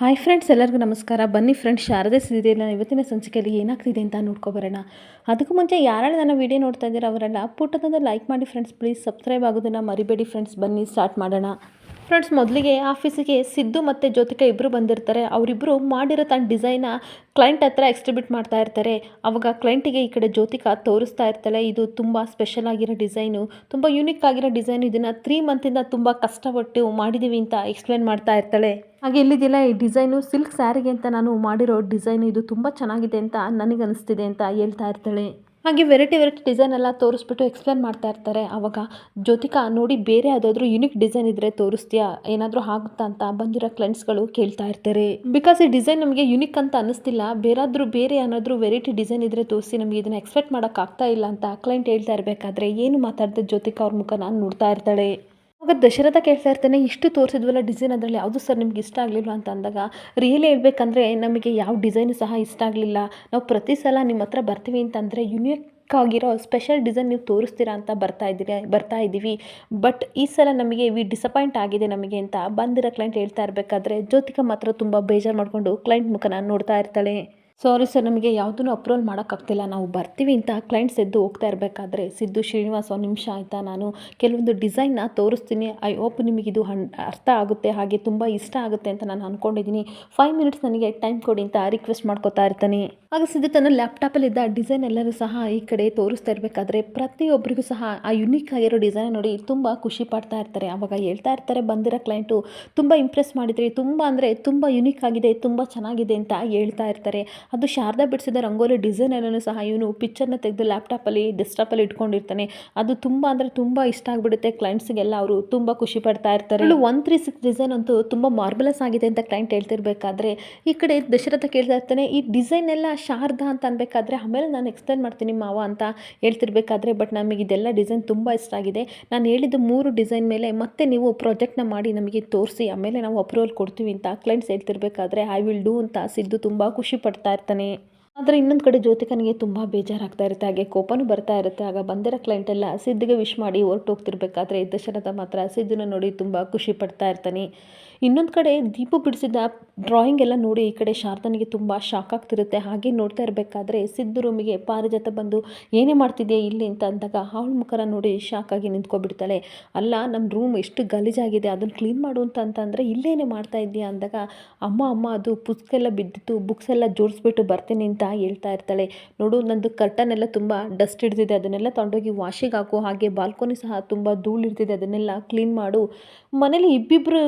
Hi friends ಎಲ್ಲರಿಗೂ ನಮಸ್ಕಾರ. ಬನ್ನಿ ಫ್ರೆಂಡ್ಸ್ ಶಾರದೆ ನಾನು ಇವತ್ತಿನ ಸಂಚಿಕೆಯಲ್ಲಿ ಏನಾಗ್ತಿದೆ ಅಂತ ನೋಡ್ಕೊಬರೋಣ ಅದಕ್ಕೂ ಮುಂಚೆ ಯಾರು ನನ್ನ ವಿಡಿಯೋ ನೋಡ್ತಾ ಇದ್ದೀರ, ಅವರೆಲ್ಲ ಪುಟ್ಟದಿಂದ ಲೈಕ್ ಮಾಡಿ ಫ್ರೆಂಡ್ಸ್ ಪ್ಲೀಸ್ ಸಬ್ಸ್ಕ್ರೈಬ್ ಆಗೋದನ್ನು ಮರಿಬೇಡಿ ಫ್ರೆಂಡ್ಸ್ ಬನ್ನಿ ಸ್ಟಾರ್ಟ್ ಮಾಡೋಣ. ಫ್ರೆಂಡ್ಸ್, ಮೊದಲಿಗೆ ಆಫೀಸಿಗೆ ಸಿದ್ದು ಮತ್ತು ಜ್ಯೋತಿಕಾ ಇಬ್ಬರು ಬಂದಿರ್ತಾರೆ. ಅವರಿಬ್ಬರು ಮಾಡಿರೋ ತನ್ನ ಡಿಸೈನ ಕ್ಲೈಂಟ್ ಹತ್ರ ಎಕ್ಸ್ಟ್ರಿಬ್ಯೂಟ್ ಮಾಡ್ತಾ ಇರ್ತಾರೆ. ಅವಾಗ ಕ್ಲೈಂಟಿಗೆ ಈ ಕಡೆ ಜ್ಯೋತಿಕಾ ತೋರಿಸ್ತಾ ಇರ್ತಾಳೆ, ಇದು ತುಂಬ ಸ್ಪೆಷಲ್ ಆಗಿರೋ ಡಿಸೈನು, ತುಂಬ ಯೂನಿಕ್ ಆಗಿರೋ ಡಿಸೈನ್, ಇದನ್ನು ತ್ರೀ ಮಂತಿಂದ ತುಂಬ ಕಷ್ಟಪಟ್ಟು ಮಾಡಿದ್ದೀವಿ ಅಂತ ಎಕ್ಸ್ಪ್ಲೇನ್ ಮಾಡ್ತಾ ಇರ್ತಾಳೆ. ಹಾಗೆ ಇಲ್ಲಿದೆಲ್ಲ ಈ ಡಿಸೈನು ಸಿಲ್ಕ್ ಸ್ಯಾರಿಗೆ ಅಂತ ನಾನು ಮಾಡಿರೋ ಡಿಸೈನು, ಇದು ತುಂಬ ಚೆನ್ನಾಗಿದೆ ಅಂತ ನನಗೆ ಅನಿಸ್ತಿದೆ ಅಂತ ಹೇಳ್ತಾ ಇರ್ತಾಳೆ. ಹಾಗೆ ವೆರೈಟಿ ವೆರೈಟಿ ಡಿಸೈನ್ ಎಲ್ಲ ತೋರಿಸ್ಬಿಟ್ಟು ಎಕ್ಸ್ಪ್ಲೇನ್ ಮಾಡ್ತಾ ಇರ್ತಾರೆ. ಆವಾಗ ಜ್ಯೋತಿಕಾ ನೋಡಿ ಬೇರೆ ಯಾವುದಾದ್ರೂ ಯುನಿಕ್ ಡಿಸೈನ್ ಇದ್ದರೆ ತೋರಿಸ್ತೀಯಾ? ಏನಾದರೂ ಆಗುತ್ತಾ ಅಂತ ಬಂದಿರೋ ಕ್ಲೈಂಟ್ಸ್ಗಳು ಕೇಳ್ತಾ ಇರ್ತಾರೆ. ಬಿಕಾಸ್ ಈ ಡಿಸೈನ್ ನಮಗೆ ಯುನಿಕ್ ಅಂತ ಅನ್ನಿಸ್ತಿಲ್ಲ. ಬೇರಾದರೂ ಬೇರೆ ಏನಾದರೂ ವೆರೈಟಿ ಡಿಸೈನ್ ಇದ್ದರೆ ತೋರಿಸಿ ನಮಗೆ ಇದನ್ನು ಎಕ್ಸ್ಪೆಕ್ಟ್ ಮಾಡೋಕ್ಕಾಗ್ತಾ ಇಲ್ಲ ಅಂತ ಕ್ಲೈಂಟ್ ಹೇಳ್ತಾ ಇರಬೇಕಾದ್ರೆ ಏನು ಮಾತಾಡಿದೆ ಜ್ಯೋತಿಕಾ ಅವ್ರ ಮುಖ ನಾನು ನೋಡ್ತಾ ಇರ್ತಾಳೆ. ಆವಾಗ ದಶರಥ ಕೇಳ್ತಾ ಇರ್ತಾನೆ ಇಷ್ಟು ತೋರಿಸಿದ್ವಲ್ಲ ಡಿಸೈನ್ ಅದರಲ್ಲಿ ಯಾವುದು ಸರ್ ನಿಮ್ಗೆ ಇಷ್ಟ ಆಗಲಿಲ್ಲ ಅಂತ ಅಂದಾಗ ರಿಯಲಿ ಹೇಳ್ಬೇಕಂದ್ರೆ ನಮಗೆ ಯಾವ ಡಿಸೈನು ಸಹ ಇಷ್ಟ ಆಗಲಿಲ್ಲ. ನಾವು ಪ್ರತಿ ಸಲ ನಿಮ್ಮ ಹತ್ರ ಬರ್ತೀವಿ ಅಂತಂದರೆ ಯುನಿಕ್ ಆಗಿರೋ ಸ್ಪೆಷಲ್ ಡಿಸೈನ್ ನೀವು ತೋರಿಸ್ತೀರಾ ಅಂತ ಬರ್ತಾ ಇದ್ದೀರಿ ಬರ್ತಾ ಇದ್ದೀವಿ. ಬಟ್ ಈ ಸಲ ನಮಗೆ ವಿ ಡಿಸಪಾಯಿಂಟ್ ಆಗಿದೆ ನಮಗೆ ಅಂತ ಬಂದಿರೋ ಕ್ಲೈಂಟ್ ಹೇಳ್ತಾ ಇರಬೇಕಾದ್ರೆ, ಜ್ಯೋತಿಕಾ ಮಾತ್ರ ತುಂಬ ಬೇಜಾರು ಮಾಡಿಕೊಂಡು ಕ್ಲೈಂಟ್ ಮುಖನ ನೋಡ್ತಾ ಇರ್ತಾಳೆ. ಸಾರಿ ಸರ್ ನಮಗೆ ಯಾವುದನ್ನು ಅಪ್ರೂವಲ್ ಮಾಡೋಕ್ಕಾಗ್ತಿಲ್ಲ. ನಾವು ಬರ್ತೀವಿ ಅಂತ ಕ್ಲೈಂಟ್ಸ್ ಎದ್ದು ಹೋಗ್ತಾ ಇರಬೇಕಾದ್ರೆ ಸಿದ್ದು, ಶ್ರೀನಿವಾಸ್ ಒಂದು ನಿಮಿಷ ಆಯಿತಾ? ನಾನು ಕೆಲವೊಂದು ಡಿಸೈನ್ನ ತೋರಿಸ್ತೀನಿ. ಐ ಹೋಪ್ ನಿಮಗಿದು ಹಣ್ ಅರ್ಥ ಆಗುತ್ತೆ, ಹಾಗೆ ತುಂಬ ಇಷ್ಟ ಆಗುತ್ತೆ ಅಂತ ನಾನು ಅಂದ್ಕೊಂಡಿದ್ದೀನಿ ಫೈವ್ ಮಿನಿಟ್ಸ್ ನನಗೆ ಟೈಮ್ ಕೊಡಿ ಅಂತ ರಿಕ್ವೆಸ್ಟ್ ಮಾಡ್ಕೋತಾ ಇರ್ತಾನೆ. ಆಗ ಸಿದ್ದು ತನ್ನ ಲ್ಯಾಪ್ಟಾಪಲ್ಲಿದ್ದ ಡಿಸೈನ್ ಎಲ್ಲರೂ ಸಹ ಈ ಕಡೆ ತೋರಿಸ್ತಾ ಇರಬೇಕಾದ್ರೆ ಪ್ರತಿಯೊಬ್ಬರಿಗೂ ಸಹ ಆ ಯುನೀಕ್ ಆಗಿರೋ ಡಿಸೈನ್ ನೋಡಿ ತುಂಬ ಖುಷಿ ಪಡ್ತಾ ಇರ್ತಾರೆ. ಆವಾಗ ಹೇಳ್ತಾ ಇರ್ತಾರೆ, ಬಂದಿರೋ ಕ್ಲೈಂಟು ತುಂಬ ಇಂಪ್ರೆಸ್ ಮಾಡಿದ್ರಿ, ತುಂಬ ಅಂದರೆ ತುಂಬ ಯುನೀಕ್ ಆಗಿದೆ, ತುಂಬ ಚೆನ್ನಾಗಿದೆ ಅಂತ ಹೇಳ್ತಾ ಇರ್ತಾರೆ. ಅದು ಶಾರದಾ ಬಿಡಿಸಿದ ರಂಗೋಲಿ ಡಿಸೈನ್ ಎಲ್ಲನೂ ಸಹ ಇವನು ಪಿಕ್ಚರ್ನ ತೆಗೆದು ಲ್ಯಾಪ್ಟಾಪಲ್ಲಿ ಡೆಸ್ಕ್ಟಾಪಲ್ಲಿ ಇಟ್ಕೊಂಡಿರ್ತಾನೆ. ಅದು ತುಂಬ ಅಂದರೆ ತುಂಬ ಇಷ್ಟ ಆಗಿಬಿಡುತ್ತೆ. ಕ್ಲೈಂಟ್ಸಿಗೆಲ್ಲ ಅವರು ತುಂಬ ಖುಷಿ ಪಡ್ತಾ ಇರ್ತಾರೆ. ಇಲ್ಲಿ ಒನ್ ತ್ರೀ ಸಿಕ್ಸ್ ಡಿಸೈನ್ ಅಂತೂ ತುಂಬ ಮಾರ್ಬಲಸ್ ಆಗಿದೆ ಅಂತ ಕ್ಲೈಂಟ್ ಹೇಳ್ತಿರ್ಬೇಕಾದ್ರೆ, ಈ ಕಡೆ ದಶರಥ ಕೇಳ್ತಾ ಇರ್ತಾನೆ, ಈ ಡಿಸೈನ್ ಎಲ್ಲ ಶಾರದಾ ಅಂತ ಅನ್ಬೇಕಾದ್ರೆ ಆಮೇಲೆ ನಾನು ಎಕ್ಸ್ಪ್ಲೇನ್ ಮಾಡ್ತೀನಿ ಮಾವ ಅಂತ ಹೇಳ್ತಿರ್ಬೇಕಾದ್ರೆ ಬಟ್ ನಮಗೆ ಇದೆಲ್ಲ ಡಿಸೈನ್ ತುಂಬ ಇಷ್ಟ ಆಗಿದೆ. ನಾನು ಹೇಳಿದ್ದು ಮೂರು ಡಿಸೈನ್ ಮೇಲೆ ಮತ್ತೆ ನೀವು ಪ್ರಾಜೆಕ್ಟ್ನ ಮಾಡಿ ನಮಗೆ ತೋರಿಸಿ, ಆಮೇಲೆ ನಾವು ಅಪ್ರೂವಲ್ ಕೊಡ್ತೀವಿ ಅಂತ ಕ್ಲೈಂಟ್ಸ್ ಹೇಳ್ತಿರ್ಬೇಕಾದ್ರೆ ಐ ವಿಲ್ ಡೂ ಅಂತ ಸಿದ್ದು ತುಂಬ ಖುಷಿ ಪಡ್ತಾ ಇರ್ತಾನೆ ಆದರೆ ಇನ್ನೊಂದು ಕಡೆ ಜ್ಯೋತಿಕನಿಗೆ ತುಂಬ ಬೇಜಾರಾಗ್ತಾ ಇರುತ್ತೆ. ಹಾಗೆ ಕೋಪನೂ ಬರ್ತಾ ಇರುತ್ತೆ. ಆಗ ಬಂದಿರೋ ಕ್ಲೈಂಟ್ ಎಲ್ಲ ಸಿದ್ಧಿಗೆ ವಿಶ್ ಮಾಡಿ ಹೊರಟೋಗ್ತಿರ್ಬೇಕಾದ್ರೆ ದಶರಥ ಮಾತ್ರ. ಸಿದ್ಧನ ನೋಡಿ ತುಂಬ ಖುಷಿ ಪಡ್ತಾ ಇರ್ತಾನೆ. ಇನ್ನೊಂದು ಕಡೆ ದೀಪು ಬಿಡಿಸಿದ ಡ್ರಾಯಿಂಗ್ ಎಲ್ಲ ನೋಡಿ ಈ ಕಡೆ ಶಾರದನಿಗೆ ತುಂಬ ಶಾಕ್ ಆಗ್ತಿರುತ್ತೆ. ಹಾಗೆ ನೋಡ್ತಾ ಇರಬೇಕಾದ್ರೆ ಸಿದ್ದು ರೂಮಿಗೆ ಪಾರಿಜಾತ ಬಂದು, ಏನೇ ಮಾಡ್ತಿದ್ಯಾ ಇಲ್ಲಿ? ಅಂತ ಅಂದಾಗ ಅವಳ ಮುಖರ ನೋಡಿ ಶಾಕ್ ಆಗಿ ನಿಂತ್ಕೊಬಿಡ್ತಾಳೆ. ಅಲ್ಲ ನಮ್ಮ ರೂಮ್ ಎಷ್ಟು ಗಲೀಜಾಗಿದೆ, ಅದನ್ನು ಕ್ಲೀನ್ ಮಾಡು ಅಂತ ಅಂತಂದರೆ ಇಲ್ಲೇನೇ ಮಾಡ್ತಾ ಇದೆಯಾ? ಅಂದಾಗ, ಅಮ್ಮ ಅಮ್ಮ, ಅದು ಪುಸ್ತಕ ಎಲ್ಲ ಬಿದ್ದಿತ್ತು ಬುಕ್ಸ್ ಎಲ್ಲ ಜೋಡಿಸ್ಬಿಟ್ಟು ಬರ್ತೀನಿ ಅಂತ ಹೇಳ್ತಾ ಇರ್ತಾಳೆ. ನೋಡು, ನಂದು ಕರ್ಟನ್ ಎಲ್ಲ ತುಂಬ ಡಸ್ಟ್ ಹಿಡಿದಿದೆ, ಅದನ್ನೆಲ್ಲ ತೊಗೊಂಡೋಗಿ ವಾಶಿಗೆ ಹಾಕು. ಹಾಗೆ ಬಾಲ್ಕೋನಿ ಸಹ ತುಂಬ ಧೂಳು ಇರ್ತಿದೆ ಅದನ್ನೆಲ್ಲ ಕ್ಲೀನ್ ಮಾಡು. ಮನೇಲಿ ಇಬ್ಬಿಬ್ಬರು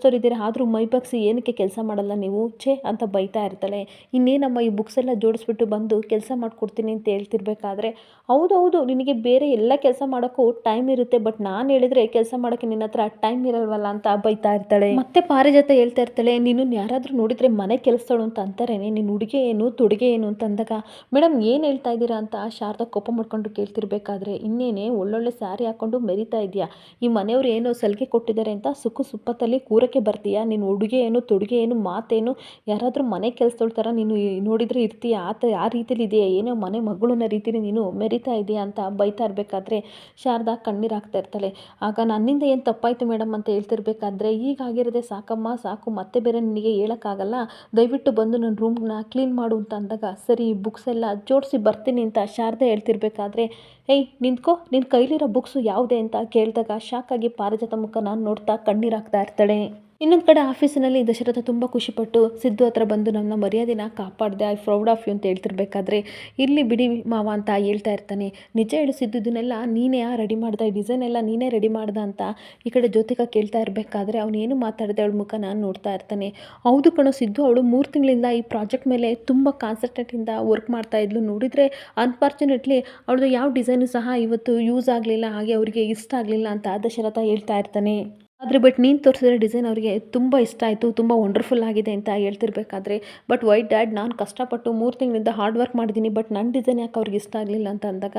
ಕೆಲಸದವ್ರು ಇದ್ದೀರಾ? ಆದರೂ ಮೈ ಬಗ್ಸಿ ಏನಕ್ಕೆ ಕೆಲಸ ಮಾಡಲ್ಲ ನೀವು? ಛೇ ಅಂತ ಬೈತಾ ಇರ್ತಾಳೆ. ಇನ್ನೇನಮ್ಮ ಈ ಬುಕ್ಸ್ ಎಲ್ಲ ಜೋಡಿಸ್ಬಿಟ್ಟು ಬಂದು ಕೆಲಸ ಮಾಡಿಕೊಡ್ತೀನಿ ಅಂತ ಹೇಳ್ತಿರ್ಬೇಕಾದ್ರೆ? ಹೌದು ಹೌದು ನಿನಗೆ ಬೇರೆ ಎಲ್ಲ ಕೆಲಸ ಮಾಡೋಕ್ಕೂ ಟೈಮ್ ಇರುತ್ತೆ, ಬಟ್ ನಾನು ಹೇಳಿದ್ರೆ ಕೆಲಸ ಮಾಡೋಕ್ಕೆ ನಿನ್ನ ಹತ್ರ ಟೈಮ್ ಇರಲ್ವಲ್ಲ ಅಂತ ಬೈತಾ ಇರ್ತಾಳೆ. ಮತ್ತೆ ಜೊತೆ ಹೇಳ್ತಾ ಇರ್ತಾಳೆ, ನೀನು ಯಾರಾದರೂ ನೋಡಿದರೆ ಮನೆ ಕೆಲಸದಳು ಅಂತ ಅಂತಾರೇನೆ? ನೀನು ಹುಡುಗೆ ಏನು, ತೊಡುಗೆ ಏನು ಅಂತ ಅಂದಾಗ ಮೇಡಮ್ ಏನು ಹೇಳ್ತಾ ಇದ್ದೀರಾ? ಅಂತ ಶಾರದ ಕೋಪ ಮಾಡ್ಕೊಂಡು ಕೇಳ್ತಿರ್ಬೇಕಾದ್ರೆ, ಇನ್ನೇನೇ ಒಳ್ಳೊಳ್ಳೆ ಸ್ಯಾರಿ ಹಾಕೊಂಡು ಮೆರಿತಾ ಇದೆಯಾ ಈ ಮನೆಯವ್ರು ಏನೋ ಸಲಿಗೆ ಕೊಟ್ಟಿದ್ದಾರೆ ಅಂತ ಸುಕ್ಕು ಸುಪ್ಪತ್ತಲ್ಲಿ ಕೂರಕ್ಕೆ ಬರ್ತೀಯಾ? ನಿನ್ನ ಉಡುಗೆ ಏನು, ತೊಡುಗೆ ಏನು, ಮಾತೇನು? ಯಾರಾದರೂ ಮನೆ ಕೆಲಸದೊಳ ಥರ ನೀನು ನೋಡಿದರೆ ಇರ್ತೀಯ? ಆ ಥರ ಆ ರೀತಿಲಿ ಇದೆಯಾ? ಏನೋ ಮನೆ ಮಗಳನ್ನ ರೀತಿಲಿ ನೀನು ಮೆರಿತಾ ಇದೆಯಾ ಅಂತ ಬೈತಾ ಇರಬೇಕಾದ್ರೆ ಶಾರದಾ ಕಣ್ಣೀರು ಹಾಕ್ತಾ ಇರ್ತಾಳೆ. ಆಗ ನನ್ನಿಂದ ಏನು ತಪ್ಪಾಯಿತು ಮೇಡಮ್ ಅಂತ ಹೇಳ್ತಿರ್ಬೇಕಾದ್ರೆ ಈಗ ಆಗಿರೋದೇ ಸಾಕಮ್ಮ, ಸಾಕು. ಮತ್ತೆ ಬೇರೆ ನಿನಗೆ ಹೇಳೋಕ್ಕಾಗಲ್ಲ. ದಯವಿಟ್ಟು ಬಂದು ನನ್ನ ರೂಮ್ನ ಕ್ಲೀನ್ ಮಾಡು ಅಂತ ಅಂದಾಗ, ಸರಿ ಬುಕ್ಸ್ ಎಲ್ಲ ಜೋಡಿಸಿ ಬರ್ತೀನಿ ಅಂತ ಶಾರದಾ ಹೇಳ್ತಿರ್ಬೇಕಾದ್ರೆ, ಏಯ್, ನಿಂತ್ಕೋ. ನಿನ್ನ ಕೈಲಿರೋ ಬುಕ್ಸು ಯಾವುದೇ ಅಂತ ಕೇಳಿದಾಗ ಶಾಕಾಗಿ ಪಾರಿಜಾತ ಮುಖ ನಾನು ನೋಡ್ತಾ ಕಣ್ಣೀರಾಗ್ತಾ ಇರ್ತಾಳೆ. ಇನ್ನೊಂದು ಕಡೆ ಆಫೀಸಿನಲ್ಲಿ ದಶರಥ ತುಂಬ ಖುಷಿಪಟ್ಟು ಸಿದ್ದು ಹತ್ರ ಬಂದು ನನ್ನ ಮರ್ಯಾದೆನ ಕಾಪಾಡಿದೆ ಐ ಪ್ರೌಡ್ ಆಫ್ ಯು ಅಂತ ಹೇಳ್ತಿರ್ಬೇಕಾದ್ರೆ ಇಲ್ಲಿ ಬಿಡಿ ಮಾವ ಅಂತ ಹೇಳ್ತಾ ಇರ್ತಾನೆ. ನಿಜ ಹೇಳು ಸಿದ್ದು, ಇದನ್ನೆಲ್ಲ ನೀನೇ ರೆಡಿ ಮಾಡ್ದೆ, ಈ ಡಿಸೈನ್ ಎಲ್ಲ ನೀನೇ ರೆಡಿ ಮಾಡ್ದ ಅಂತ ಈ ಕಡೆ ಜ್ಯೋತಿಕಾ ಕೇಳ್ತಾ ಇರಬೇಕಾದ್ರೆ ಅವನೇನು ಮಾತಾಡಿದೆ ಅವಳ ಮುಖ ನಾನು ನೋಡ್ತಾ ಇರ್ತಾನೆ. ಹೌದು ಕಣೋ ಸಿದ್ದು, ಅವಳು ಮೂರು ತಿಂಗಳಿಂದ ಈ ಪ್ರಾಜೆಕ್ಟ್ ಮೇಲೆ ತುಂಬ ಕಾನ್ಸಂಟ್ರೇಟಿಂದ ವರ್ಕ್ ಮಾಡ್ತಾ ಇದ್ಲು. ನೋಡಿದರೆ ಅನ್ಫಾರ್ಚುನೇಟ್ಲಿ ಅವಳದು ಯಾವ ಡಿಸೈನು ಸಹ ಇವತ್ತು ಯೂಸ್ ಆಗಲಿಲ್ಲ, ಹಾಗೆ ಅವರಿಗೆ ಇಷ್ಟ ಆಗಲಿಲ್ಲ ಅಂತ ದಶರಥ ಹೇಳ್ತಾ ಇರ್ತಾನೆ. ಆದರೆ ಬಟ್ ನೀನು ತೋರಿಸಿರೋ ಡಿಸೈನ್ ಅವರಿಗೆ ತುಂಬ ಇಷ್ಟ ಆಯಿತು, ತುಂಬ ವಂಡರ್ಫುಲ್ ಆಗಿದೆ ಅಂತ ಹೇಳ್ತಿರ್ಬೇಕಾದ್ರೆ ಬಟ್ ವೈಟ್ ಡ್ಯಾಡ್ ನಾನು ಕಷ್ಟಪಟ್ಟು ಮೂರು ತಿಂಗಳಿಂದ ಹಾರ್ಡ್ ವರ್ಕ್ ಮಾಡಿದ್ದೀನಿ ಬಟ್ ನನ್ನ ಡಿಸೈನ್ ಯಾಕೆ ಅವ್ರಿಗೆ ಇಷ್ಟ ಆಗಲಿಲ್ಲ ಅಂತ ಅಂದಾಗ,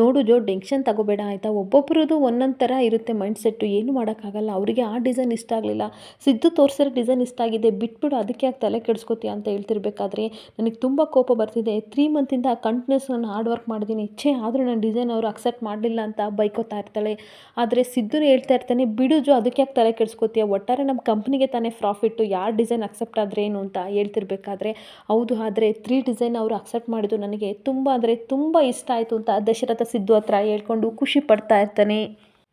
ನೋಡು ಜೋ ಟೆನ್ಷನ್ ತಗೋಬೇಡ ಆಯಿತಾ? ಒಬ್ಬೊಬ್ಬರದು ಒಂದೊಂದು ಥರ ಇರುತ್ತೆ ಮೈಂಡ್ ಸೆಟ್ಟು ಏನು ಮಾಡೋಕ್ಕಾಗಲ್ಲ. ಅವರಿಗೆ ಆ ಡಿಸೈನ್ ಇಷ್ಟ ಆಗಲಿಲ್ಲ. ಸಿದ್ದು ತೋರಿಸಿರೋ ಡಿಸೈನ್ ಇಷ್ಟ ಆಗಿದೆ, ಬಿಟ್ಬಿಡು, ಅದಕ್ಕೆ ಯಾಕೆ ತಲೆ ಕೆಡಿಸ್ಕೋತೀಯ ಅಂತ ಹೇಳ್ತಿರ್ಬೇಕಾದ್ರೆ, ನನಗೆ ತುಂಬ ಕೋಪ ಬರ್ತಿದೆ. ತ್ರೀ ಮಂತಿಂದ ಕಂಟಿನ್ಯೂಸ್ ನಾನು ಹಾರ್ಡ್ ವರ್ಕ್ ಮಾಡಿದ್ದೀನಿ ಇಚ್ಛೆ ಆದರೂ ನನ್ನ ಡಿಸೈನ್ ಅವರು ಅಕ್ಸೆಪ್ಟ್ ಮಾಡಲಿಲ್ಲ ಅಂತ ಬೈಕೋತಾ ಇರ್ತಾಳೆ. ಆದರೆ ಸಿದ್ದು ಹೇಳ್ತಾ ಇರ್ತಾನೆ, ಬಿಡು ಜೋ, ಅದಕ್ಕೆ ಯಾಕೆ ತಲೆ ಕೆಡಿಸ್ಕೋತೀಯ? ಒಟ್ಟಾರೆ ನಮ್ಮ ಕಂಪ್ನಿಗೆ ತಾನೇ ಪ್ರಾಫಿಟ್ಟು ಯಾರು ಡಿಸೈನ್ ಅಕ್ಸೆಪ್ಟ್ ಆದರೆ ಏನು ಅಂತ ಹೇಳ್ತಿರ್ಬೇಕಾದ್ರೆ, ಹೌದು, ಆದರೆ ತ್ರೀ ಡಿಸೈನ್ ಅವರು ಅಕ್ಸೆಪ್ಟ್ ಮಾಡಿದ್ದು ನನಗೆ ತುಂಬ, ಅಂದರೆ ತುಂಬ ಇಷ್ಟ ಆಯಿತು ಅಂತ ದಶರಥ ಸಿದ್ದು ಹತ್ರ ಹೇಳ್ಕೊಂಡು ಖುಷಿ ಪಡ್ತಾ ಇರ್ತಾನೆ.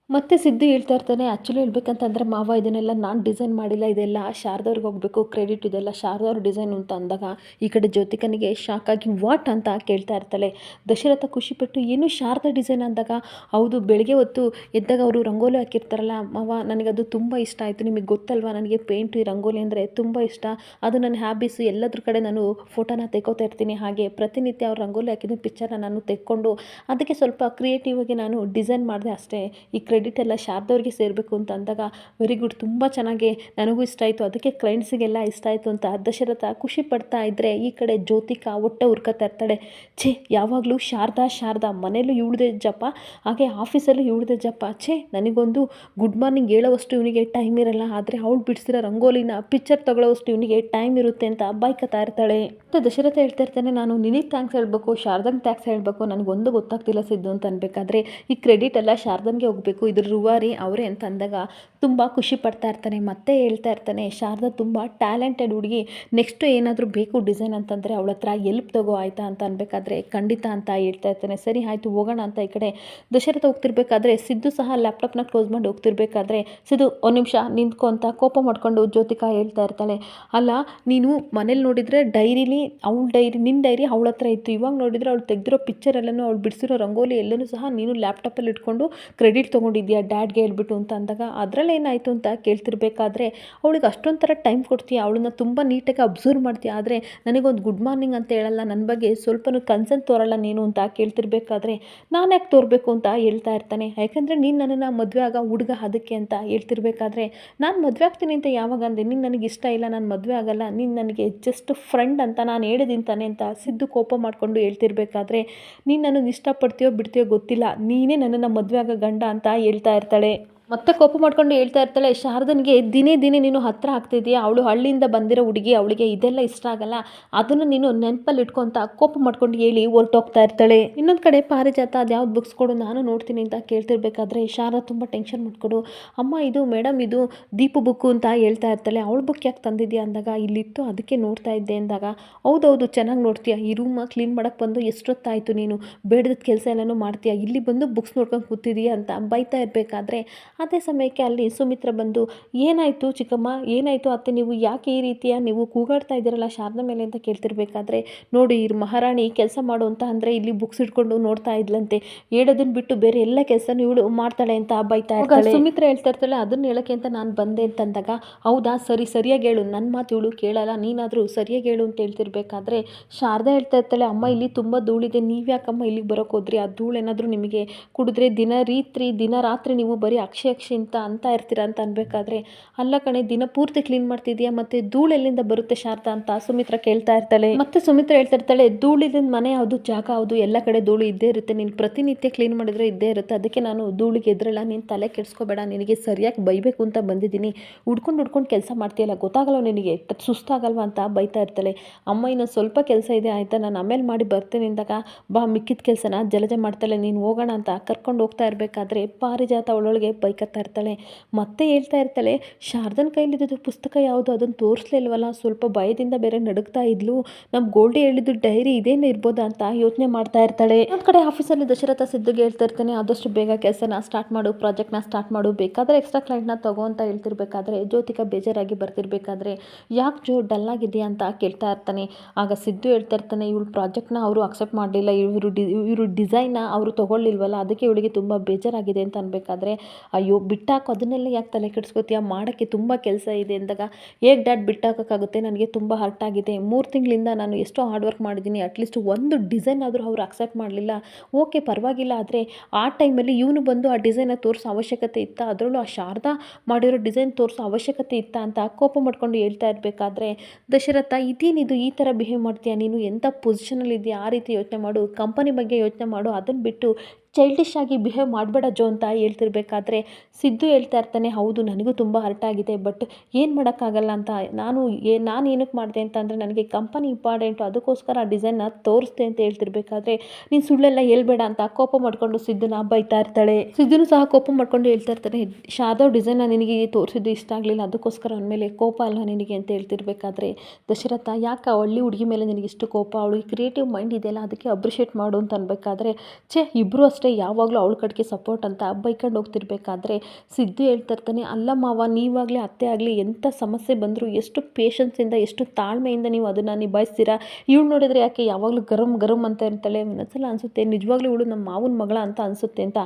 ಮತ್ತೆ ಸಿದ್ದು ಹೇಳ್ತಾ ಇರ್ತಾನೆ ಆ್ಯಕ್ಚುಲಿ ಹೇಳ್ಬೇಕಂತಂದ್ರೆ ಮಾವ ಇದನ್ನೆಲ್ಲ ನಾನು ಡಿಸೈನ್ ಮಾಡಿಲ್ಲ, ಇದೆಲ್ಲ ಶಾರದವ್ರಿಗೆ ಹೋಗಬೇಕು, ಕ್ರೆಡಿಟ್ ಇದೆಲ್ಲ ಶಾರದವ್ರ ಡಿಸೈನ್ ಅಂತ ಅಂದಾಗ ಈ ಕಡೆ ಜ್ಯೋತಿಕನಿಗೆ ಶಾಕಾಗಿ ವಾಟ್ ಅಂತ ಕೇಳ್ತಾ ಇರ್ತಾಳೆ. ದಶರಥ ಖುಷಿಪಟ್ಟು ಏನು ಶಾರದ ಡಿಸೈನ್ ಅಂದಾಗ? ಹೌದು, ಬೆಳಗ್ಗೆ ಹೊತ್ತು ಎದ್ದಾಗ ಅವರು ರಂಗೋಲಿ ಹಾಕಿರ್ತಾರಲ್ಲ ಮಾವ, ನನಗದು ತುಂಬ ಇಷ್ಟ ಆಯಿತು, ನಿಮಗೆ ಗೊತ್ತಲ್ವಾ? ನನಗೆ ಪೇಂಟು, ಈ ರಂಗೋಲಿ ಅಂದರೆ ತುಂಬ ಇಷ್ಟ. ಅದು ನನ್ನ ಹ್ಯಾಬಿಸು, ಎಲ್ಲದ್ರ ಕಡೆ ನಾನು ಫೋಟೋನ ತೆಕ್ಕೋತಾ ಇರ್ತೀನಿ, ಹಾಗೆ ಪ್ರತಿನಿತ್ಯ ಅವ್ರು ರಂಗೋಲಿ ಹಾಕಿದ ಪಿಕ್ಚರ್ನ ನಾನು ತೆಕ್ಕೊಂಡು, ಅದಕ್ಕೆ ಸ್ವಲ್ಪ ಕ್ರಿಯೇಟಿವ್ ಆಗಿ ನಾನು ಡಿಸೈನ್ ಮಾಡಿದೆ ಅಷ್ಟೇ, ಈ ಕ್ರೆಡಿಟ್ ಎಲ್ಲ ಶಾರದವ್ರಿಗೆ ಸೇರಬೇಕು ಅಂತ ಅಂದಾಗ, ವೆರಿ ಗುಡ್, ತುಂಬ ಚೆನ್ನಾಗಿ ನನಗೂ ಇಷ್ಟ ಆಯಿತು, ಅದಕ್ಕೆ ಕ್ಲೈಂಟ್ಸಿಗೆಲ್ಲ ಇಷ್ಟ ಆಯಿತು ಅಂತ ದಶರಥ ಖುಷಿ ಪಡ್ತಾ ಇದ್ದರೆ ಈ ಕಡೆ ಜ್ಯೋತಿಕಾ ಹೊಟ್ಟೆ ಹುರ್ಕೊತಾ ಇರ್ತಾಳೆ. ಛೇ, ಯಾವಾಗಲೂ ಶಾರದಾ ಶಾರದಾ, ಮನೇಲೂ ಇವಳದೇ ಜಪ, ಹಾಗೆ ಆಫೀಸಲ್ಲೂ ಇವಳದೇ ಜಪ. ಛೇ, ನನಗೊಂದು ಗುಡ್ ಮಾರ್ನಿಂಗ್ ಹೇಳೋವಷ್ಟು ಇವನಿಗೆ ಟೈಮ್ ಇರಲ್ಲ, ಆದರೆ ಅವಳು ಬಿಡಿಸಿರೋ ರಂಗೋಲಿನ ಪಿಕ್ಚರ್ ತಗೊಳ್ಳೋವಷ್ಟು ಇವನಿಗೆ ಟೈಮ್ ಇರುತ್ತೆ ಅಂತ ಬೈಕತ್ತಾ ಇರ್ತಾಳೆ. ಮತ್ತು ದಶರಥ ಹೇಳ್ತಾ ಇರ್ತಾನೆ, ನಾನು ನಿನಗೆ ಥ್ಯಾಂಕ್ಸ್ ಹೇಳಬೇಕು ಶಾರದಂಗೆ ಥ್ಯಾಂಕ್ಸ್ ಹೇಳಬೇಕು, ನನಗೊಂದು ಗೊತ್ತಾಗ್ತಿಲ್ಲ ಸಿದ್ದು ಅಂತ ಅನ್ಬೇಕಾದ್ರೆ, ಈ ಕ್ರೆಡಿಟ್ ಎಲ್ಲ ಶಾರದನ್ಗೆ ಹೋಗಬೇಕು ಇದ್ರ ರೂವಾರಿ ಅವರೇ ಅಂತ ಅಂದಾಗ ತುಂಬ ಖುಷಿ ಪಡ್ತಾ ಇರ್ತಾನೆ, ಮತ್ತೆ ಹೇಳ್ತಾ ಇರ್ತಾನೆ, ಶಾರದಾ ತುಂಬ ಟ್ಯಾಲೆಂಟೆಡ್ ಹುಡುಗಿ, ನೆಕ್ಸ್ಟು ಏನಾದರೂ ಬೇಕು ಡಿಸೈನ್ ಅಂತಂದರೆ ಅವಳ ಹತ್ರ ಎಲ್ಪ್ ತಗೋ ಆಯಿತಾ ಅಂತ ಅನ್ಬೇಕಾದ್ರೆ ಖಂಡಿತ ಅಂತ ಹೇಳ್ತಾ ಇರ್ತಾನೆ, ಸರಿ ಆಯಿತು, ಹೋಗೋಣ ಅಂತ ಈ ಕಡೆ. ದಶರಥ ಹೋಗ್ತಿರ್ಬೇಕಾದ್ರೆ ಸಿದ್ದು ಸಹ ಲ್ಯಾಪ್ಟಾಪ್ನ ಕ್ಲೋಸ್ ಮಾಡಿ ಹೋಗ್ತಿರ್ಬೇಕಾದ್ರೆ ಸಿದ್ದು, ಒಂದು ನಿಮಿಷ ನಿಂತ್ಕೊ ಅಂತ ಕೋಪ ಮಾಡ್ಕೊಂಡು ಜ್ಯೋತಿಕಾ ಹೇಳ್ತಾ ಇರ್ತಾಳೆ. ಅಲ್ಲ, ನೀನು ಮನೇಲಿ ನೋಡಿದರೆ ಡೈರಿಲಿ ಅವಳ ಡೈರಿ ನಿನ್ನ ಡೈರಿ ಅವಳ ಹತ್ರ ಇತ್ತು, ಇವಾಗ ನೋಡಿದರೆ ಅವಳು ತೆಗೆದಿರೋ ಪಿಕ್ಚರ್ ಎಲ್ಲನೂ ಅವಳು ಬಿಡಿಸಿರೋ ರಂಗೋಲಿ ಎಲ್ಲನೂ ಸಹ ನೀನು ಲ್ಯಾಪ್ಟಾಪಲ್ಲಿ ಇಟ್ಕೊಂಡು ಕ್ರೆಡಿಟ್ ತೊಗೊಂಡಿದ್ಯಾ ಡ್ಯಾಡ್ಗೆ ಹೇಳ್ಬಿಟ್ಟು ಅಂತ ಅಂದಾಗ, ಅದರಲ್ಲಿ ಏನಾಯಿತು ಅಂತ ಕೇಳ್ತಿರ್ಬೇಕಾದ್ರೆ, ಅವಳಿಗೆ ಅಷ್ಟೊಂಥರ ಟೈಮ್ ಕೊಡ್ತೀಯ? ಅವಳನ್ನ ತುಂಬ ನೀಟಾಗಿ ಅಬ್ಸರ್ವ್ ಮಾಡ್ತೀಯ? ಆದರೆ ನನಗೊಂದು ಗುಡ್ ಮಾರ್ನಿಂಗ್ ಅಂತ ಹೇಳಲ್ಲ ನನ್ನ ಬಗ್ಗೆ ಸ್ವಲ್ಪನೂ ಕನ್ಸರ್ನ್ ತೋರಲ್ಲ ನೀನು ಅಂತ ಕೇಳ್ತಿರ್ಬೇಕಾದ್ರೆ, ನಾನು ಯಾಕೆ ತೋರಬೇಕು ಅಂತ ಹೇಳ್ತಾ ಇರ್ತಾನೆ. ಯಾಕಂದರೆ ನೀನು ನನ್ನನ್ನು ಮದುವೆ ಆಗ ಹುಡುಗ ಅದಕ್ಕೆ ಅಂತ ಹೇಳ್ತಿರ್ಬೇಕಾದ್ರೆ, ನಾನು ಮದುವೆ ಆಗ್ತೀನಿ ಅಂತ ಯಾವಾಗ ಅಂದೆ? ನೀನು ನನಗೆ ಇಷ್ಟ ಇಲ್ಲ, ನಾನು ಮದುವೆ ಆಗಲ್ಲ, ನೀನು ನನಗೆ ಜಸ್ಟ್ ಫ್ರೆಂಡ್ ಅಂತ ನಾನು ಹೇಳಿದ್ದೀನಿ ತಾನೆ ಅಂತ ಸಿದ್ದು ಕೋಪ ಮಾಡಿಕೊಂಡು ಹೇಳ್ತಿರ್ಬೇಕಾದ್ರೆ, ನೀನು ನನ್ನನ್ನು ಇಷ್ಟಪಡ್ತೀಯೋ ಬಿಡ್ತೀಯೋ ಗೊತ್ತಿಲ್ಲ, ನೀನೇ ನನ್ನನ್ನು ಮದುವೆ ಆಗ ಗಂಡ ಅಂತ ಹೇಳ್ತಾ ಇರ್ತಾಳೆ. ಮತ್ತೆ ಕೋಪ ಮಾಡ್ಕೊಂಡು ಹೇಳ್ತಾ ಇರ್ತಾಳೆ, ಶಾರದನ್ಗೆ ದಿನೇ ದಿನೇ ನೀನು ಹತ್ತಿರ ಆಗ್ತಿದ್ದೀಯಾ ಅವಳು ಹಳ್ಳಿಯಿಂದ ಬಂದಿರೋ ಹುಡುಗಿ, ಅವಳಿಗೆ ಇದೆಲ್ಲ ಇಷ್ಟ ಆಗಲ್ಲ. ಅದನ್ನು ನೀನು ನೆನಪಲ್ಲಿ ಇಟ್ಕೊಂತ ಕೋಪ ಮಾಡ್ಕೊಂಡು ಹೇಳಿ ಹೊರಟೋಗ್ತಾ ಇರ್ತಾಳೆ. ಇನ್ನೊಂದು ಕಡೆ ಪಾರಿಜಾತ ಅದು ಯಾವ್ದು ಬುಕ್ಸ್ ಕೊಡು, ನಾನು ನೋಡ್ತೀನಿ ಅಂತ ಕೇಳ್ತಿರ್ಬೇಕಾದ್ರೆ ಶಾರದಾ ತುಂಬ ಟೆನ್ಷನ್ ಮಾಡ್ಕೊಡು. ಅಮ್ಮ ಇದು ಮೇಡಮ್ ಇದು ದೀಪು ಬುಕ್ಕು ಅಂತ ಹೇಳ್ತಾ ಇರ್ತಾಳೆ. ಅವಳು ಬುಕ್ ಯಾಕೆ ತಂದಿದ್ಯಾ ಅಂದಾಗ, ಇಲ್ಲಿತ್ತು, ಅದಕ್ಕೆ ನೋಡ್ತಾ ಇದ್ದೆ ಅಂದಾಗ. ಹೌದೌದು, ಚೆನ್ನಾಗಿ ನೋಡ್ತೀಯ? ಈ ರೂಮ ಕ್ಲೀನ್ ಮಾಡೋಕ್ಕೆ ಬಂದು ಎಷ್ಟೊತ್ತಾಯಿತು ನೀನು? ಬೇಡದ ಕೆಲಸ ಎಲ್ಲನೂ ಮಾಡ್ತೀಯ? ಇಲ್ಲಿ ಬಂದು ಬುಕ್ಸ್ ನೋಡ್ಕೊಂಡು ಕೂತಿದೀಯ ಅಂತ ಬೈತಾ ಇರಬೇಕಾದ್ರೆ ಅದೇ ಸಮಯಕ್ಕೆ ಅಲ್ಲಿ ಸುಮಿತ್ರ ಬಂದು ಏನಾಯಿತು ಚಿಕ್ಕಮ್ಮ? ಏನಾಯಿತು? ಅತ್ತೆ ನೀವು ಯಾಕೆ ಈ ರೀತಿಯ? ನೀವು ಕೂಗಾಡ್ತಾ ಇದ್ದೀರಲ್ಲ ಶಾರದಾ ಮೇಲೆ ಅಂತ ಕೇಳ್ತಿರ್ಬೇಕಾದ್ರೆ ನೋಡಿ ಈ ಮಹಾರಾಣಿ ಕೆಲಸ ಮಾಡು ಅಂತ ಅಂದರೆ ಇಲ್ಲಿ ಬುಕ್ಸ್ ಇಟ್ಕೊಂಡು ನೋಡ್ತಾ ಇದ್ಲಂತೆ. ಹೇಳೋದನ್ನ ಬಿಟ್ಟು ಬೇರೆ ಎಲ್ಲ ಕೆಲಸನೂ ಇವಳು ಮಾಡ್ತಾಳೆ ಅಂತ ಬೈತಾ ಇರ್ತಾಳೆ. ಸುಮಿತ್ರ ಹೇಳ್ತಾ ಇರ್ತಾಳೆ ಅದನ್ನ ಹೇಳಕ್ಕೆ ಅಂತ ನಾನು ಬಂದೆ ಅಂತಂದಾಗ ಹೌದಾ? ಸರಿ ಸರಿಯಾಗಿ ಹೇಳು. ನನ್ನ ಮಾತು ಇವಳು ಕೇಳಲ್ಲ. ನೀನಾದರೂ ಸರಿಯಾಗಿ ಹೇಳು ಅಂತ ಹೇಳ್ತಿರ್ಬೇಕಾದ್ರೆ ಶಾರದಾ ಹೇಳ್ತಾ ಇರ್ತಾಳೆ ಅಮ್ಮ ಇಲ್ಲಿ ತುಂಬ ಧೂಳಿದೆ. ನೀವು ಯಾಕಮ್ಮ ಇಲ್ಲಿಗೆ ಬರೋಕೆ ಹೋದ್ರಿ? ಆ ಧೂಳು ಏನಾದರೂ ನಿಮಗೆ ಕುಡಿದ್ರೆ ದಿನ ರೀತ್ರಿ ದಿನ ರಾತ್ರಿ ನೀವು ಬರೀ ಅಕ್ಷಿ ಅಕ್ಷಿ ಅಂತ ಇರ್ತೀರ ಅಂತ ಅನ್ಬೇಕಾದ್ರೆ, ಅಲ್ಲ ಕಣೆ, ದಿನ ಪೂರ್ತಿ ಕ್ಲೀನ್ ಮಾಡ್ತಿದ್ಯಾ? ಮತ್ತೆ ಧೂಳು ಎಲ್ಲಿಂದ ಬರುತ್ತೆ ಶಾರದಾ? ಅಂತ ಸುಮಿತ್ರ ಕೇಳ್ತಾ ಇರ್ತಾಳೆ. ಮತ್ತೆ ಸುಮಿತ್ರ ಹೇಳ್ತಾ ಇರ್ತಾಳೆ ಧೂಳಿದ ಮನೆ ಯಾವುದು? ಜಾಗ ಯಾವುದು? ಎಲ್ಲ ಕಡೆ ಧೂಳು ಇದ್ದೇ ಇರುತ್ತೆ. ನೀನು ಪ್ರತಿನಿತ್ಯ ಕ್ಲೀನ್ ಮಾಡಿದ್ರೆ ಇದ್ದೇ ಇರುತ್ತೆ. ಅದಕ್ಕೆ ನಾನು ಧೂಳಿಗೆ ಎದ್ರಲ್ಲ, ನೀನು ತಲೆ ಕೆಡಿಸ್ಕೋಬೇಡ. ನಿನಗೆ ಸರಿಯಾಗಿ ಬೈಬೇಕು ಅಂತ ಬಂದಿದ್ದೀನಿ. ಹುಡ್ಕೊಂಡು ಹುಡ್ಕೊಂಡು ಕೆಲಸ ಮಾಡ್ತೀಯಲ್ಲ ಗೊತ್ತಾಗಲ್ಲ ನಿನಗೆ? ಸುಸ್ತಾಗಲ್ವಾ? ಅಂತ ಬೈತಾ ಇರ್ತಾಳೆ. ಅಮ್ಮ, ಇನ್ನೊಂದು ಸ್ವಲ್ಪ ಕೆಲಸ ಇದೆ, ಆಯಿತಾ? ನಾನು ಆಮೇಲೆ ಮಾಡಿ ಬರ್ತೇನೆ ಅಂದಾಗ, ಬಾ, ಮಿಕ್ಕಿದ ಕೆಲಸನ ಜಲಜ ಮಾಡ್ತಾಳೆ. ನೀನು ಹೋಗೋಣ ಅಂತ ಕರ್ಕೊಂಡು ಹೋಗ್ತಾ ಇರಬೇಕಾದ್ರೆ, ಪಾರಿಜಾತ ಅವಳೊಳಗೆ ಬೈಕತ್ತಾ ಇರ್ತಾಳೆ. ಮತ್ತೆ ಹೇಳ್ತಾ ಇರ್ತಾಳೆ, ಶಾರದನ ಕೈಲಿದ್ದು ಪುಸ್ತಕ ಯಾವುದು? ಅದನ್ನು ತೋರಿಸ್ಲಿಲ್ವಲ್ಲ ಸ್ವಲ್ಪ ಭಯದಿಂದ ಬೇರೆ ನಡುಗ್ತಾ ಇದ್ಲು. ನಮ್ಮ ಗೋಲ್ಡಿ ಹೇಳಿದ್ದು ಡೈರಿ ಇದೇನು ಇರ್ಬೋದಾ? ಅಂತ ಯೋಚನೆ ಮಾಡ್ತಾ ಇರ್ತಾಳೆ. ಒಂದು ಕಡೆ ಆಫೀಸಲ್ಲಿ ದಶರಥ ಸಿದ್ದುಗೆ ಹೇಳ್ತಾ ಇರ್ತಾನೆ, ಆದಷ್ಟು ಬೇಗ ಕೆಲಸನ ಸ್ಟಾರ್ಟ್ ಮಾಡು, ಪ್ರಾಜೆಕ್ಟ್ನ ಸ್ಟಾರ್ಟ್ ಮಾಡು. ಬೇಕಾದರೆ ಎಕ್ಸ್ಟ್ರಾ ಕ್ಲೈಂಟ್ನ ತಗೋ ಅಂತ ಹೇಳ್ತಿರ್ಬೇಕಾದ್ರೆ, ಜ್ಯೋತಿಕ ಬೇಜಾರಾಗಿ ಬರ್ತಿರ್ಬೇಕಾದ್ರೆ, ಯಾಕೆ ಜೋ ಡಲ್ ಅಂತ ಕೇಳ್ತಾ ಇರ್ತಾನೆ. ಆಗ ಸಿದ್ದು ಹೇಳ್ತಾ ಇರ್ತಾನೆ, ಇವಳು ಪ್ರಾಜೆಕ್ಟ್ನ ಅವರು ಅಕ್ಸೆಪ್ಟ್ ಮಾಡಲಿಲ್ಲ. ಇವರು ಡಿ, ಇವರು ಡಿಸೈನ್ನ ಅವರು ತೊಗೊಳ್ಳಿಲ್ವಲ್ಲ? ಅದಕ್ಕೆ ಇವಳಿಗೆ ತುಂಬ ಬೇಜಾರಾಗಿದೆ ಅಂತ ಅನ್ಬೇಕಾದ್ರೆ ಅಯ್ಯೋ, ಬಿಟ್ಟಾಕೋ, ಅದನ್ನೆಲ್ಲ ಯಾಕೆ ತಲೆ ಕೆಡಿಸ್ಕೋತೀಯ? ಮಾಡೋಕ್ಕೆ ತುಂಬ ಕೆಲಸ ಇದೆ ಅಂದಾಗ, ಹೇಗೆ ಡ್ಯಾಡ್ ಬಿಟ್ಟಾಕೋಕ್ಕಾಗುತ್ತೆ? ನನಗೆ ತುಂಬ ಹರ್ಟ್ ಆಗಿದೆ. ಮೂರು ತಿಂಗಳಿಂದ ನಾನು ಎಷ್ಟೋ ಹಾರ್ಡ್ ವರ್ಕ್ ಮಾಡಿದ್ದೀನಿ ಅಟ್ಲೀಸ್ಟ್ ಒಂದು ಡಿಸೈನ್ ಆದರೂ ಅವ್ರು ಅಕ್ಸೆಪ್ಟ್ ಮಾಡಲಿಲ್ಲ. ಓಕೆ ಪರವಾಗಿಲ್ಲ. ಆದರೆ, ಆ ಟೈಮಲ್ಲಿ ಇವನು ಬಂದು ಆ ಡಿಸೈನ ತೋರಿಸೋ ಅವಶ್ಯಕತೆ ಇತ್ತಾ? ಅದರಲ್ಲೂ ಆ ಶಾರದಾ ಮಾಡಿರೋ ಡಿಸೈನ್ ತೋರಿಸೋ ಅವಶ್ಯಕತೆ ಇತ್ತಾ ಅಂತ ಕೋಪ ಮಾಡ್ಕೊಂಡು ಹೇಳ್ತಾ ಇರಬೇಕಾದ್ರೆ, ದಶರಥ, ಇದೇನಿದು ಈ ಥರ ಬಿಹೇವ್ ಮಾಡ್ತೀಯಾ? ನೀನು ಎಂಥ ಪೊಸಿಷನಲ್ಲಿ ಇದೆಯಾ? ಆ ರೀತಿ ಯೋಚನೆ ಮಾಡು. ಕಂಪನಿ ಬಗ್ಗೆ ಯೋಚನೆ ಮಾಡು. ಅದನ್ನು ಬಿಟ್ಟು ಚೈಲ್ಡಿಶ್ ಆಗಿ ಬಿಹೇವ್ ಮಾಡಬೇಡ ಜೋ ಅಂತ ಹೇಳ್ತಿರ್ಬೇಕಾದ್ರೆ ಸಿದ್ದು ಹೇಳ್ತಾ ಇರ್ತಾನೆ, ಹೌದು, ನನಗೂ ತುಂಬ ಹರ್ಟ್ ಆಗಿದೆ ಬಟ್ ಏನು ಮಾಡೋಕ್ಕಾಗಲ್ಲ ಅಂತ ನಾನು ಏ, ನಾನು ಏನಕ್ಕೆ ಮಾಡಿದೆ ಅಂತ ಅಂದರೆ ನನಗೆ ಕಂಪನಿ ಇಂಪಾರ್ಟೆಂಟು ಅದಕ್ಕೋಸ್ಕರ ಆ ಡಿಸೈನ್ನ ತೋರಿಸ್ದೆ ಅಂತ ಹೇಳ್ತಿರ್ಬೇಕಾದ್ರೆ ನೀನು ಸುಳ್ಳೆಲ್ಲ ಹೇಳ್ಬೇಡ ಅಂತ ಕೋಪ ಮಾಡಿಕೊಂಡು ಸಿದ್ದನ್ನ ಬೈತಾ ಇರ್ತಾಳೆ. ಸಿದ್ದನು ಸಹ ಕೋಪ ಮಾಡ್ಕೊಂಡು ಹೇಳ್ತಾ ಇರ್ತಾನೆ, ಶಾದವ್ ಡಿಸೈನ್ನ ನಿನಗೆ ತೋರಿಸಿದ್ದು ಇಷ್ಟ ಆಗಲಿಲ್ಲ, ಅದಕ್ಕೋಸ್ಕರ ಅವನ ಮೇಲೆ ಕೋಪ ಅಲ್ಲ ನಿನಗೆ? ಅಂತ ಹೇಳ್ತಿರ್ಬೇಕಾದ್ರೆ ದಶರಥ, ಯಾಕೆ ಹಳ್ಳಿ ಹುಡುಗಿ ಮೇಲೆ ನಿನಗೆ ಇಷ್ಟು ಕೋಪ? ಅವಳು ಕ್ರಿಯೇಟಿವ್ ಮೈಂಡ್ ಇದೆಯಲ್ಲ, ಅದಕ್ಕೆ ಅಪ್ರಿಷಿಯೇಟ್ ಮಾಡು ಅಂತ ಅನ್ಬೇಕಾದ್ರೆ, ಛೇ ಇಬ್ಬರು ಯಾವಾಗಲೂ ಅವಳ ಕಡೆಗೆ ಸಪೋರ್ಟ್ ಅಂತ ಬೈಕೊಂಡು ಹೋಗ್ತಿರ್ಬೇಕಾದ್ರೆ ಸಿದ್ದು ಹೇಳ್ತಾ ಇರ್ತಾನೆ, ಅಲ್ಲ ಮಾವ, ನೀವಾಗಲೇ ಅತ್ತೆ ಆಗಲಿ ಎಂಥ ಸಮಸ್ಯೆ ಬಂದರೂ, ಎಷ್ಟು ಪೇಷನ್ಸಿಂದ ಎಷ್ಟು ತಾಳ್ಮೆಯಿಂದ ನೀವು ಅದನ್ನು ನಿಭಾಯಿಸ್ತೀರಾ? ಇವಳು ನೋಡಿದರೆ ಯಾಕೆ ಯಾವಾಗಲೂ ಗರಂ ಗರಂ ಅಂತ ಇರ್ತಾಳೆ? ಒಂದೊಂದ್ಸಲ ಅನಿಸುತ್ತೆ, ನಿಜವಾಗ್ಲೂ ಇವಳು ನಮ್ಮ ಮಾವನ ಮಗಳ ಅಂತ ಅನಿಸುತ್ತೆ ಅಂತ.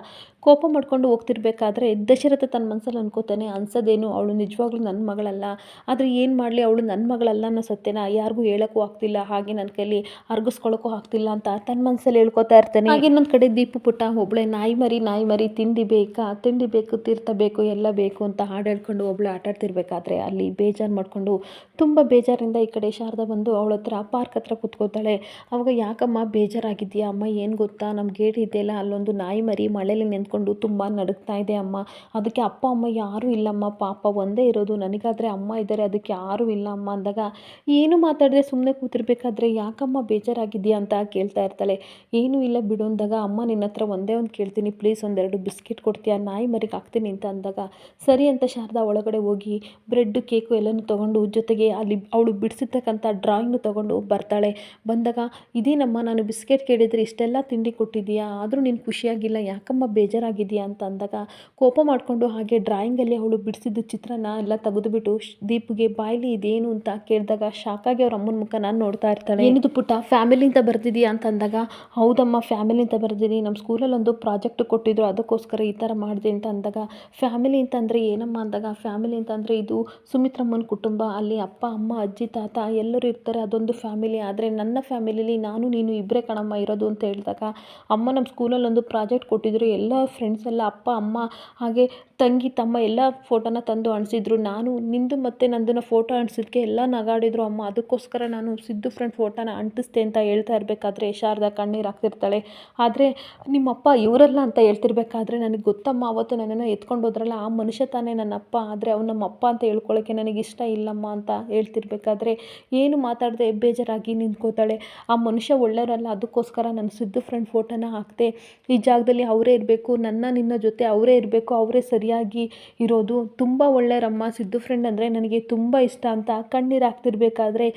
ಕೋಪ ಮಾಡ್ಕೊಂಡು ಹೋಗ್ತಿರ್ಬೇಕಾದ್ರೆ ದಶರಥ ತನ್ನ ಮನಸ್ಸಲ್ಲಿ ಅನ್ಕೋತಾನೆ, ಅನ್ಸೋದೇನು, ಅವಳು ನಿಜವಾಗ್ಲೂ ನನ್ನ ಮಗಳಲ್ಲ. ಆದರೆ ಏನು ಮಾಡಲಿ, ಅವಳು ನನ್ನ ಮಗಳಲ್ಲ ಅನ್ನೋ ಸತ್ಯನ ಯಾರಿಗೂ ಹೇಳೋಕ್ಕೂ ಆಗ್ತಿಲ್ಲ, ಹಾಗೆ ನನ್ನ ಕೈಲಿ ಅರ್ಗಿಸ್ಕೊಳ್ಳೋಕ್ಕೂ ಆಗ್ತಿಲ್ಲ ಅಂತ ತನ್ನ ಮನಸ್ಸಲ್ಲಿ ಹೇಳ್ಕೊತಾ ಇರ್ತಾನೆ. ಹಾಗೆ ಇನ್ನೊಂದು ಕಡೆ ದೀಪು ಪುಟ್ಟ ಒಬ್ಳೆ, ನಾಯಿ ಮರಿ ನಾಯಿ ಮರಿ, ತಿಂಡಿ ಬೇಕಾ? ತಿಂಡಿ ಬೇಕು, ತೀರ್ಥ ಬೇಕು, ಎಲ್ಲ ಬೇಕು ಅಂತ ಹಾಡು ಹೇಳ್ಕೊಂಡು ಒಬ್ಳೆ ಆಟಾಡ್ತಿರ್ಬೇಕಾದ್ರೆ ಅಲ್ಲಿ ಬೇಜಾರು ಮಾಡಿಕೊಂಡು ತುಂಬ ಬೇಜಾರಿಂದ ಈ ಕಡೆ ಶಾರದಾ ಬಂದು ಅವಳ ಹತ್ರ ಪಾರ್ಕ್ ಹತ್ರ ಕೂತ್ಕೋತಾಳೆ. ಅವಾಗ, ಯಾಕಮ್ಮ ಬೇಜಾರಾಗಿದೆಯಾ ಅಮ್ಮ, ಏನು ಗೊತ್ತಾ? ನಮ್ಮ ಗೇಟ್ ಇದೆಯಲ್ಲ ಅಲ್ಲೊಂದು ನಾಯಿ ಮರಿ ಮಳೇಲಿ ನಿಂತ್ಕೊಂಡು ತುಂಬ ನಡುಗ್ತಾ ಇದೆ ಅಮ್ಮ. ಅದಕ್ಕೆ ಅಪ್ಪ, ಅಮ್ಮ ಯಾರೂ ಇಲ್ಲಮ್ಮ. ಪಾಪ ಒಂದೇ ಇರೋದು. ನನಗಾದರೆ ಅಮ್ಮ ಇದ್ದಾರೆ. ಅದಕ್ಕೆ ಯಾರೂ ಇಲ್ಲ ಅಮ್ಮ ಅಂದಾಗ, ಏನು ಮಾತಾಡಿದ್ರೆ ಸುಮ್ಮನೆ ಕೂತಿರ್ಬೇಕಾದ್ರೆ ಯಾಕಮ್ಮ ಬೇಜಾರಾಗಿದೆಯಾ ಅಂತ ಕೇಳ್ತಾ ಇರ್ತಾಳೆ. ಏನೂ ಇಲ್ಲ ಬಿಡು ಅಂದಾಗ, ಅಮ್ಮ ನಿನ್ನ ಹತ್ರ ಒಂದೇ ಒಂದು ಕೇಳ್ತೀನಿ ಪ್ಲೀಸ್ ಒಂದೆರಡು ಬಿಸ್ಕೆಟ್ ಕೊಡ್ತೀಯಾ ನಾಯಿ ಮರಿಗೆ ಹಾಕ್ತೀನಿ ಅಂತ ಅಂದಾಗ ಸರಿ ಅಂತ ಶಾರದಾ ಒಳಗಡೆ ಹೋಗಿ ಬ್ರೆಡ್ಡು ಕೇಕು ಎಲ್ಲನೂ ತೊಗೊಂಡು ಜೊತೆಗೆ ಅಲ್ಲಿ ಅವಳು ಬಿಡಿಸಿರ್ತಕ್ಕಂಥ ಡ್ರಾಯಿಂಗ್ನು ತೊಗೊಂಡು ಬರ್ತಾಳೆ. ಬಂದಾಗ ಇದೇನಮ್ಮ ನಾನು ಬಿಸ್ಕೆಟ್ ಕೇಳಿದರೆ ಇಷ್ಟೆಲ್ಲ ತಿಂಡಿ ಕೊಟ್ಟಿದ್ದೀಯಾ ಆದರೂ ನೀನು ಖುಷಿಯಾಗಿಲ್ಲ ಯಾಕಮ್ಮ ಬೇಜಾರಾಗಿದೆಯಾ ಅಂತ ಅಂದಾಗ ಕೋಪ ಮಾಡಿಕೊಂಡು ಹಾಗೆ ಡ್ರಾಯಿಂಗಲ್ಲಿ ಅವಳು ಬಿಡಿಸಿದ್ದು ಚಿತ್ರನ ಎಲ್ಲ ತೆಗೆದುಬಿಟ್ಟು ದೀಪ್ಗೆ ಬಾಯ್ಲಿ ಇದೇನು ಅಂತ ಕೇಳಿದಾಗ ಶಾಕಾಗಿ ಅವ್ರ ಅಮ್ಮನ ಮುಖ ನಾನು ನೋಡ್ತಾ ಇರ್ತಾಳೆ. ಏನಿದು ಪುಟ್ಟ? ಫ್ಯಾಮಿಲಿಯಿಂದ ಬರ್ತಿದ್ದೀಯಾ ಅಂತ ಅಂದಾಗ ಹೌದಮ್ಮ ಫ್ಯಾಮಿಲಿಯಿಂದ ಬರ್ದಿದ್ದೀನಿ ನಮ್ಮ ಸ್ಕೂಲಲ್ಲಿ ಒಂದು ಪ್ರಾಜೆಕ್ಟ್ ಕೊಟ್ಟಿದ್ರು, ಅದಕ್ಕೋಸ್ಕರ ಈ ಥರ ಮಾಡಿದೆ ಅಂತ ಅಂದಾಗ, ಫ್ಯಾಮಿಲಿ ಅಂತಂದರೆ ಏನಮ್ಮ ಅಂದಾಗ, ಫ್ಯಾಮಿಲಿ ಅಂತಂದರೆ ಇದು ಸುಮಿತ್ರಮ್ಮನ ಕುಟುಂಬ, ಅಲ್ಲಿ ಅಪ್ಪ, ಅಮ್ಮ, ಅಜ್ಜಿ, ತಾತ ಎಲ್ಲರೂ ಇರ್ತಾರೆ, ಅದೊಂದು ಫ್ಯಾಮಿಲಿ. ಆದರೆ ನನ್ನ ಫ್ಯಾಮಿಲಿಲಿ ನಾನು, ನೀನು ಇಬ್ಬರೇ ಕಣಮ್ಮ ಇರೋದು ಅಂತ ಹೇಳಿದಾಗ, ಅಮ್ಮ ನಮ್ಮ ಸ್ಕೂಲಲ್ಲಿ ಒಂದು ಪ್ರಾಜೆಕ್ಟ್ ಕೊಟ್ಟಿದ್ರು, ಎಲ್ಲ ಫ್ರೆಂಡ್ಸ್ ಎಲ್ಲ ಅಪ್ಪ, ಅಮ್ಮ ಹಾಗೆ ತಂಗಿ ತಮ್ಮ ಎಲ್ಲ ಫೋಟೋನ ತಂದು ಅಂಟಿಸಿದ್ರು ನಾನು, ನಿಂದು ಮತ್ತು ನಂದನ್ನ ಫೋಟೋ ಅಂಟಿಸಿದ್ಕೆ ಎಲ್ಲ ನಗಾಡಿದ್ರು. ಅಮ್ಮ, ಅದಕ್ಕೋಸ್ಕರ ನಾನು ಸಿದ್ದು ಫ್ರೆಂಡ್ ಫೋಟೋನ ಅಂಟಿಸ್ತೆ ಅಂತ ಹೇಳ್ತಾ ಇರಬೇಕಾದ್ರೆ ಶಾರದ ಕಣ್ಣೀರು ಹಾಕ್ತಿರ್ತಾಳೆ. ಆದರೆ ನಿಮ್ಮಪ್ಪ ಇವರಲ್ಲ ಅಂತ ಹೇಳ್ತಿರ್ಬೇಕಾದ್ರೆ ನನಗೆ ಗೊತ್ತಮ್ಮ, ಅವತ್ತು ನನ್ನನ್ನು ಎತ್ಕೊಂಡು ಹೋದ್ರಲ್ಲ, ಆ ಮನುಷ್ಯ ತಾನೇ ನನ್ನ ಅಪ್ಪ ಆದರೆ ಅವ್ನು ನಮ್ಮ ಅಪ್ಪ ಅಂತ ಹೇಳ್ಕೊಳ್ಳೋಕ್ಕೆ ನನಗೆ ಇಷ್ಟ ಇಲ್ಲಮ್ಮ ಅಂತ ಹೇಳ್ತಿರ್ಬೇಕಾದ್ರೆ ಏನು ಮಾತಾಡದೆ ಬೇಜಾರಾಗಿ ನಿಂತ್ಕೋತಾಳೆ. ಆ ಮನುಷ್ಯ ಒಳ್ಳೆಯವರಲ್ಲ, ಅದಕ್ಕೋಸ್ಕರ ನನ್ನ ಸಿದ್ದು ಫ್ರೆಂಡ್ ಫೋಟೋನ ಹಾಕ್ತೆ. ಈ ಜಾಗದಲ್ಲಿ ಅವರೇ ಇರಬೇಕು, ನನ್ನ ನಿನ್ನ ಜೊತೆ ಅವರೇ ಇರಬೇಕು, ಅವರೇ ಸರಿಯಾಗಿ ಇರೋದು ತುಂಬ ಒಳ್ಳೆಯವರಮ್ಮ ಸಿದ್ದು ಫ್ರೆಂಡ್ ಅಂದರೆ ನನಗೆ ತುಂಬ ಇಷ್ಟ ಅಂತ ಕಣ್ಣೀರು ಹಾಕ್ತಿರ್ಬೇಕಾದ್ರೆ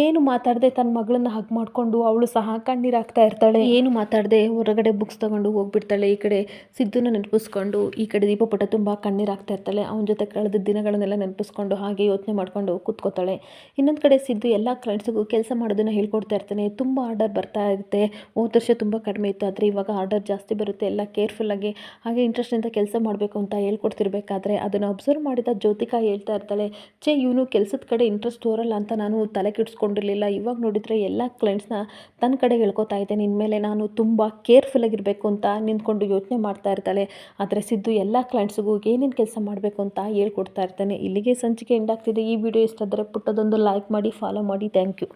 ಏನು ಮಾತಾಡದೆ ತನ್ನ ಮಗಳನ್ನ ಹಗ್ ಮಾಡಿಕೊಂಡು ಅವಳು ಸಹ ಕಣ್ಣೀರು ಹಾಕ್ತಾ ಇರ್ತಾಳೆ. ಏನು ಮಾತಾಡದೆ ಹೊರಗಡೆ ಬುಕ್ಸ್ ತಗೊಂಡು ಹೋಗ್ಬಿಡ್ತಾಳೆ, ಈ ಕಡೆ ಸಿದ್ದುನ ನೆನಪಿಸ್ಕೊಂಡು, ಈ ಕಡೆ ದೀಪಪುಟ ತುಂಬ ಕಣ್ಣೀರು ಹಾಕ್ತಾ ಇರ್ತಾಳೆ, ಅವನ ಜೊತೆ ಕಳೆದ ದಿನಗಳನ್ನೆಲ್ಲ ನೆನಪಿಸ್ಕೊಂಡು ಹಾಗೆ ಯೋಚನೆ ಮಾಡ್ಕೊಂಡು ಕೂತ್ಕೋತಾಳೆ. ಇನ್ನೊಂದು ಕಡೆ ಸಿದ್ದು ಎಲ್ಲ ಕ್ಲೈಂಟ್ಸ್ಗೂ ಕೆಲಸ ಮಾಡೋದನ್ನು ಹೇಳ್ಕೊಡ್ತಾ ಇರ್ತಾನೆ, ತುಂಬ ಆರ್ಡರ್ ಬರ್ತಾ ಇರುತ್ತೆ, ಹೋದ ವರ್ಷ ತುಂಬ ಕಡಿಮೆ ಇತ್ತು, ಆದರೆ ಇವಾಗ ಆರ್ಡರ್ ಜಾಸ್ತಿ ಬರುತ್ತೆ, ಎಲ್ಲ ಕೇರ್ಫುಲ್ಲಾಗಿ ಹಾಗೆ ಇಂಟ್ರೆಸ್ಟಿಂದ ಕೆಲಸ ಮಾಡಬೇಕು ಅಂತ ಹೇಳ್ಕೊಡ್ತಿರ್ಬೇಕಾದ್ರೆ ಅದನ್ನು ಅಬ್ಸರ್ವ್ ಮಾಡಿದ ಜ್ಯೋತಿಕಾ ಹೇಳ್ತಾ ಇರ್ತಾಳೆ, ಛೇ, ಇವನು ಕೆಲಸದ ಕಡೆ ಇಂಟ್ರೆಸ್ಟ್ ತೋರಲ್ಲ ಅಂತ ನಾನು ತಲೆ ಕೆಡಿಸ್ಕೊಂಡಿರಲಿಲ್ಲ. ಇವಾಗ ನೋಡಿದರೆ ಎಲ್ಲ ಕ್ಲೈಂಟ್ಸ್ನ ತನ್ನ ಕಡೆ ಹೇಳ್ಕೊತಾ ಇದ್ದೇನೆ. ಮೇಲೆ ನಾನು ತುಂಬ ಕೇರ್ಫುಲ್ಲಾಗಿರಬೇಕು ಅಂತ ನಿಂತ್ಕೊಂಡು ಯೋಚನೆ ಮಾಡ್ತಾ ಇರ್ತಾಳೆ. ಆದರೆ ಸಿದ್ದು ಎಲ್ಲ ಕ್ಲೈಂಟ್ಸ್ಗೂ ಏನೇನು ಕೆಲಸ ಮಾಡಬೇಕು ಅಂತ ಹೇಳ್ಕೊಡ್ತಾ ಇರ್ತಾನೆ. ಇಲ್ಲಿಗೆ ಸಂಚಿಕೆ ಎಂಡ್ ಆಗ್ತಿದೆ. ಈ ವಿಡಿಯೋ ಇಷ್ಟ ಆದರೆ ಪುಟ್ಟದೊಂದು ಲೈಕ್ ಮಾಡಿ ಫಾಲೋ ಮಾಡಿ. Thank you